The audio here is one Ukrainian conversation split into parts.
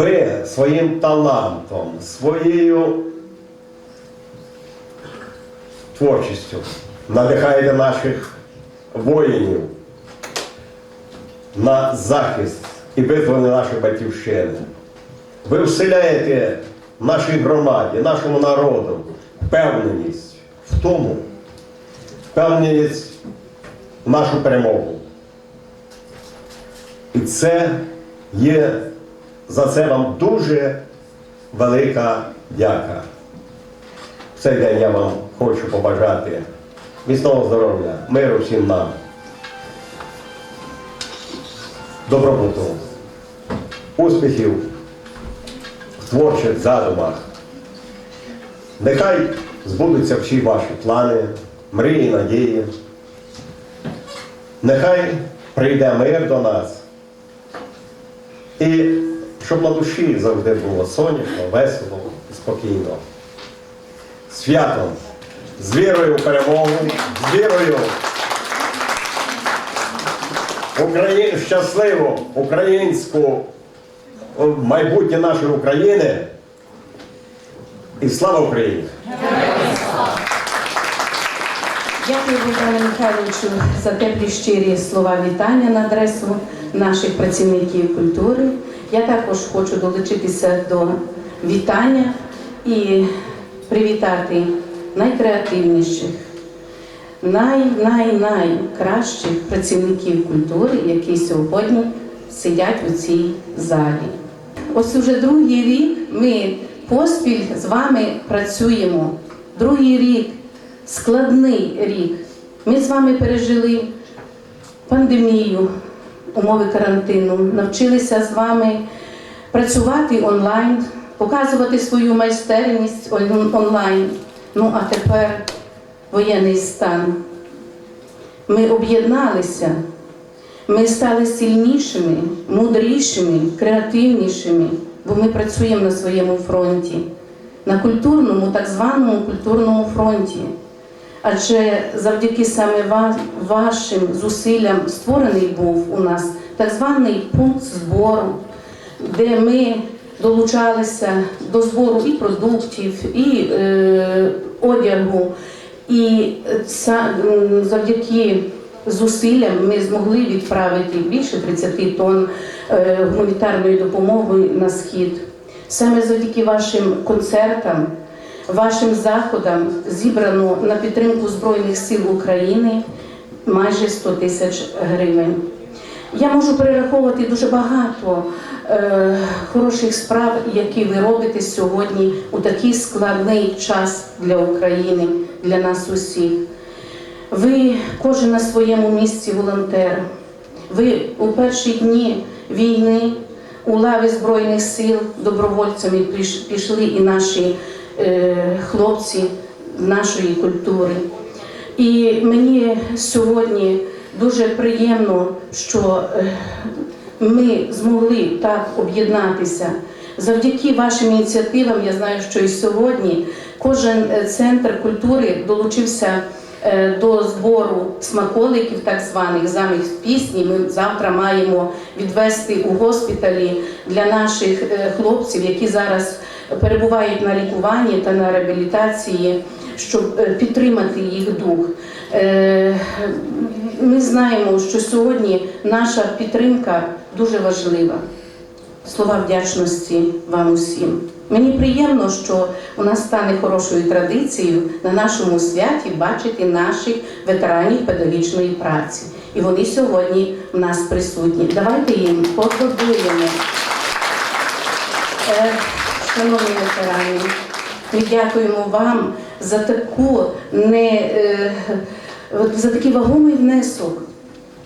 ви своїм талантом, своєю творчістю надихаєте наших воїнів на захист і визволення нашої батьківщини. Ви вселяєте нашій громаді, нашому народу впевненість в тому, впевненість в нашу перемогу. І це є за це вам дуже велика дяка. В цей день я вам хочу побажати міцного здоров'я, миру всім нам, добробуту, успіхів в творчих задумах. Нехай збудуться всі ваші плани, мрії, надії. Нехай прийде мир до нас. І щоб на душі завжди було сонячно, весело і спокійно. Святом, з вірою в перемогу, з вірою Україну щасливу українську майбутнє нашої України. І слава Україні! Дякую, Богдану Михайловичу, за теплі щирі слова вітання на адресу наших працівників культури. Я також хочу долучитися до вітання і привітати найкреативніших, най-най-найкращих працівників культури, які сьогодні сидять у цій залі. Ось уже другий рік ми поспіль з вами працюємо. Другий рік складний рік. Ми з вами пережили пандемію, умови карантину, навчилися з вами працювати онлайн, показувати свою майстерність онлайн. Ну а тепер воєнний стан. Ми об'єдналися, ми стали сильнішими, мудрішими, креативнішими, бо ми працюємо на своєму фронті, на культурному, так званому культурному фронті. Адже завдяки саме вашим зусиллям створений був у нас так званий пункт збору, де ми долучалися до збору і продуктів, і е, одягу. І завдяки зусиллям ми змогли відправити більше 30 тонн е, гуманітарної допомоги на схід. Саме завдяки вашим концертам, вашим заходам зібрано на підтримку Збройних сил України майже 100 тисяч гривень. Я можу перераховувати дуже багато е, хороших справ, які ви робите сьогодні у такий складний час для України, для нас усіх. Ви кожен на своєму місці волонтер. Ви у перші дні війни у лаві Збройних сил добровольцями пішли і наші хлопці нашої культури. І мені сьогодні дуже приємно, що е, ми змогли так об'єднатися. Завдяки вашим ініціативам, я знаю, що і сьогодні кожен е, центр культури долучився е, до збору смаколиків, так званих замість пісні. Ми завтра маємо відвести у госпіталі для наших е, хлопців, які зараз перебувають на лікуванні та на реабілітації, щоб е, підтримати їх дух. Е, Ми знаємо, що сьогодні наша підтримка дуже важлива. Слова вдячності вам усім. Мені приємно, що у нас стане хорошою традицією на нашому святі бачити наших ветеранів педагогічної праці. І вони сьогодні в нас присутні. Давайте їм поаплодуємо. Е, Шановні ветерани, ми дякуємо вам за таку не е, за такий вагомий внесок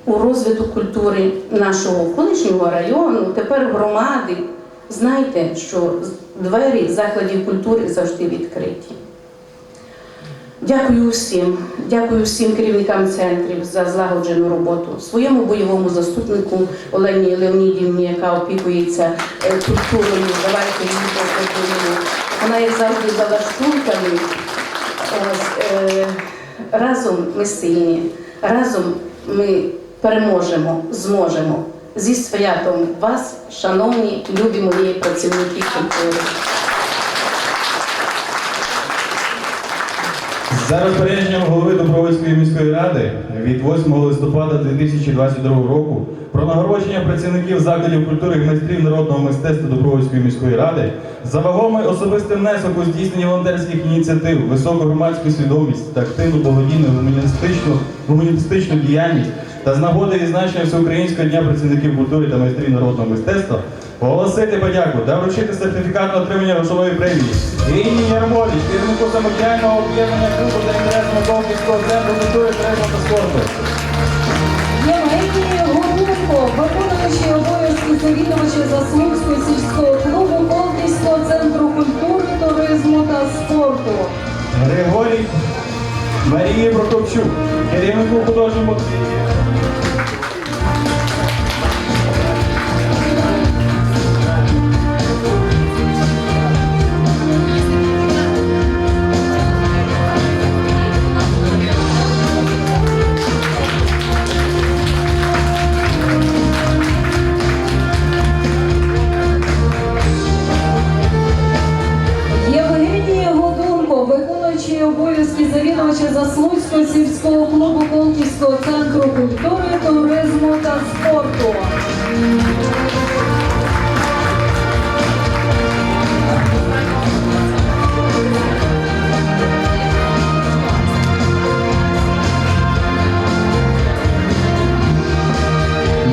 у розвиток культури нашого колишнього району, тепер громади. Знайте, що двері закладів культури завжди відкриті. Дякую всім, дякую всім керівникам центрів за злагоджену роботу, своєму бойовому заступнику Олені Леонідівні, яка опікується е, культурою. Давайте її поаплодуємо. Вона як завжди за лаштунками. Е, разом ми сильні, разом ми переможемо, зможемо. Зі святом вас, шановні любі мої працівники культури. За розпорядженням голови Дубровицької міської ради від 8 листопада 2022 року про нагородження працівників закладів культури і майстрів народного мистецтва Дубровицької міської ради за вагомий особистий внесок у здійсненні волонтерських ініціатив, високу громадську свідомість та активну благодійну гуманістичну, гуманістичну діяльність та з нагоди відзначення Всеукраїнського дня працівників культури та майстрів народного мистецтва оголосити подяку та вручити сертифікат на отримання грошової премії. Ірині Ярмолі, керівнику самодіяльного об'єднання клубу за інтересами Довківського центру культури туризму та спорту. Гуренко, виконуючий обов'язки завідувача Заслугського сільського клубу Колківського центру культури, туризму та спорту. Григорій Марії Прокопчук, керівнику художньому обов'язки завідувача Заслугського сільського клубу Колківського центру культури, туризму та спорту.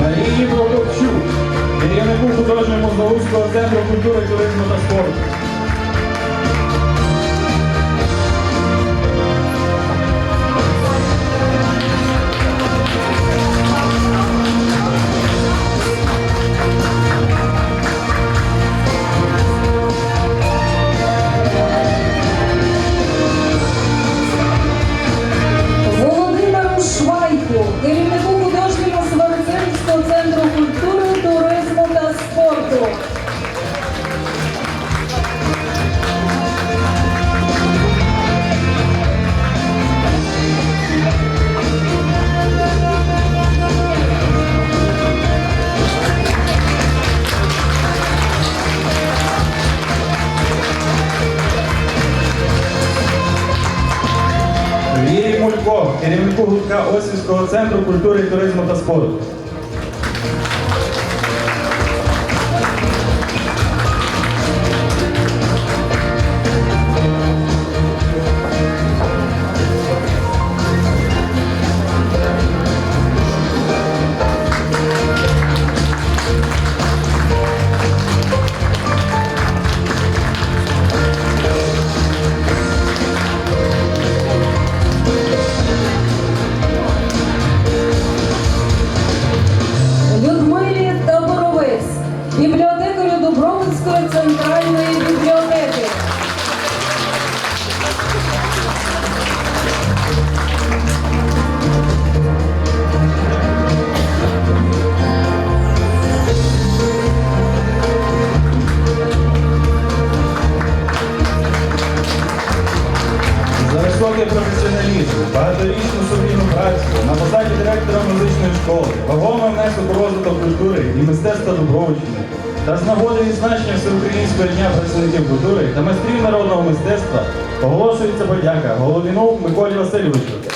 Марії Прокопчук, керівнику художньому Заузького центру культури, туризму та спорту. Керівнику Гудка Осівського центру культури, туризму та спорту. Дубровицької центральної бібліотеки. За високий професіоналізм, багаторічну сумлінну працю на посаді директора музичної школи, вагомий внесок у розвиток культури і мистецтва Дубровичини та з нагоди відзначення Всеукраїнського дня працівників культури та майстрів народного мистецтва оголошується подяка Головіну Миколі Васильовичу.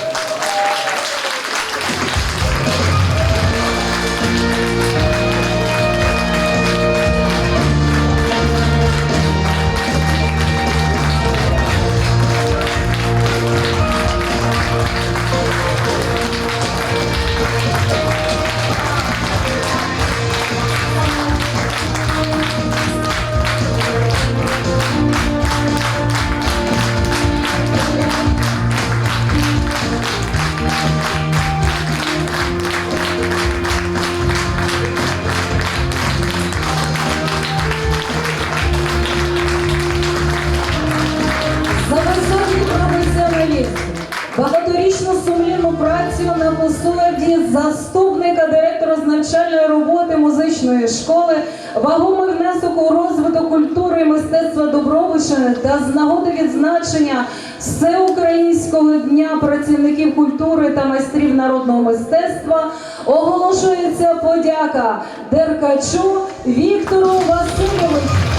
Навчальної роботи музичної школи, вагомий внесок у розвиток культури і мистецтва Дубровича та з нагоди відзначення Всеукраїнського дня працівників культури та майстрів народного мистецтва оголошується подяка Деркачу Віктору Васильовичу.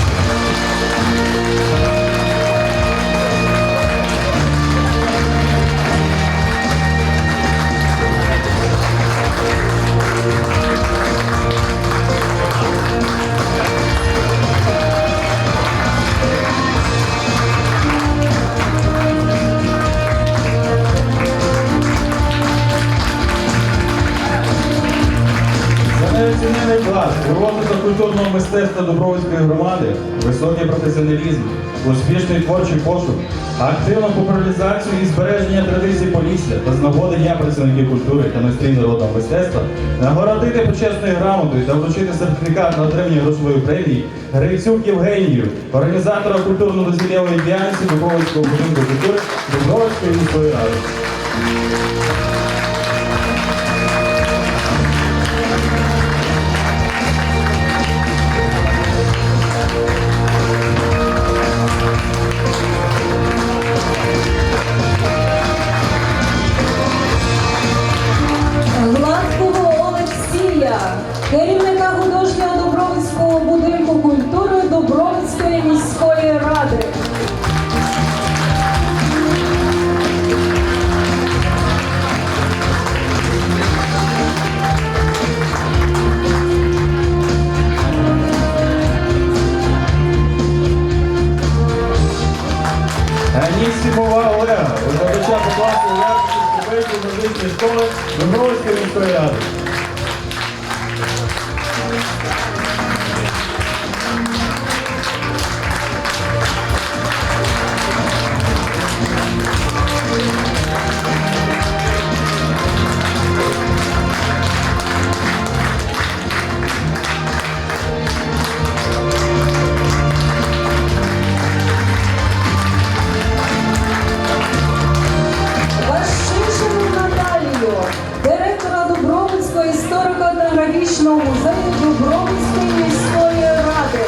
Мистецтва Дубровицької громади, високий професіоналізм, успішний творчий пошук, активну популяризацію і збереження традицій Полісся та з нагоди Дня працівників культури та майстрів народного мистецтва нагородити почесною грамотою та вручити сертифікат на отримання грошової премії Грицюк Євгенію, організатора культурно-дозвілєвої діяльності Дубровицького будинку культури Дубровицької міської ради. краєвічного музею Дубровської міської ради.